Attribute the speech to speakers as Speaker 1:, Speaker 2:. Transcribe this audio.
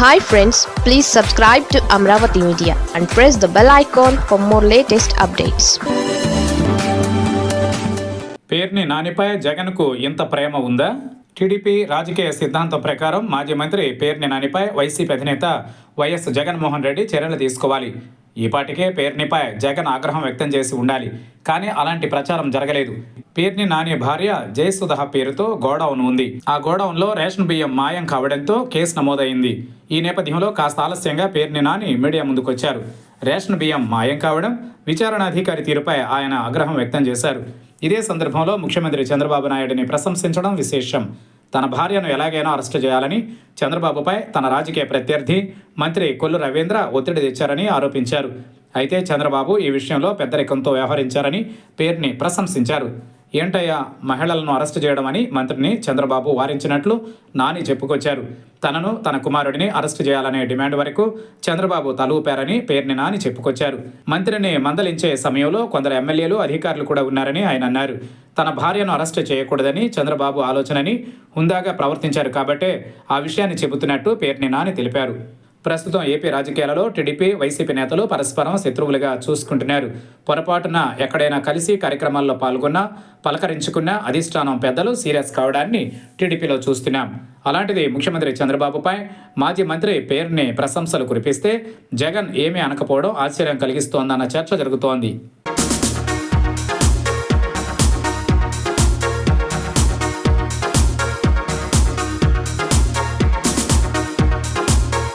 Speaker 1: Hi friends please subscribe to Amaravati media and press the bell icon for more latest updates
Speaker 2: Perni నానిపై జగన్కు ఇంత ప్రేమ ఉందా? TDP రాజకీయ సిద్ధాంతం ప్రకారం మాజీ మంత్రి పేర్ని నానిపై వైసీపీ అధినేత వైఎస్ జగన్మోహన్ రెడ్డి చర్యలు తీసుకోవాలి. ఈపాటికే పేర్నిపై జగన్ ఆగ్రహం వ్యక్తం చేసి ఉండాలి. కానీ అలాంటి ప్రచారం జరగలేదు. పేర్ని నాని భార్య జయసుధ పేరుతో గోడౌన్ ఉంది. ఆ గోడౌన్లో రేషన్ బియ్యం మాయం కావడంతో కేసు నమోదైంది. ఈ నేపథ్యంలో కాస్త ఆలస్యంగా పేర్ని నాని మీడియా ముందుకొచ్చారు. రేషన్ బియ్యం మాయం కావడం విచారణ అధికారి తీరుపై ఆయన ఆగ్రహం వ్యక్తం చేశారు. ఇదే సందర్భంలో ముఖ్యమంత్రి చంద్రబాబు నాయుడిని ప్రశంసించడం విశేషం. తన భార్యను ఎలాగైనా అరెస్టు చేయాలని చంద్రబాబుపై తన రాజకీయ ప్రత్యర్థి మంత్రి కొల్లు రవీంద్ర ఒత్తిడి తెచ్చారని ఆరోపించారు. అయితే చంద్రబాబు ఈ విషయంలో పెద్దరికంతో వ్యవహరించారని పేర్ని ప్రశంసించారు. ఏంటయ్యా మహిళలను అరెస్టు చేయడమని మంత్రిని చంద్రబాబు వారించినట్లు నాని చెప్పుకొచ్చారు. తనను తన కుమారుడిని అరెస్టు చేయాలనే డిమాండ్ వరకు చంద్రబాబు తలూపారని పేర్ని నాని చెప్పుకొచ్చారు. మంత్రిని మందలించే సమయంలో కొందరు ఎమ్మెల్యేలు అధికారులు కూడా ఉన్నారని ఆయన అన్నారు. తన భార్యను అరెస్టు చేయకూడదని చంద్రబాబు ఆలోచనని హుందాగా ప్రవర్తించారు కాబట్టే ఆ విషయాన్ని చెబుతున్నట్టు పేర్ని నాని తెలిపారు. ప్రస్తుతం ఏపీ రాజకీయాలలో టీడీపీ వైసీపీ నేతలు పరస్పరం శత్రువులుగా చూసుకుంటున్నారు. పొరపాటున ఎక్కడైనా కలిసి కార్యక్రమాల్లో పాల్గొన్నా పలకరించుకున్నా అధిష్టానం పెద్దలు సీరియస్ కావడాన్ని టీడీపీలో చూస్తున్నాం. అలాంటిది ముఖ్యమంత్రి చంద్రబాబుపై మాజీ మంత్రి పేరుని ప్రశంసలు కురిపిస్తే జగన్ ఏమీ అనకపోవడం ఆశ్చర్యం కలిగిస్తోందన్న చర్చ జరుగుతోంది.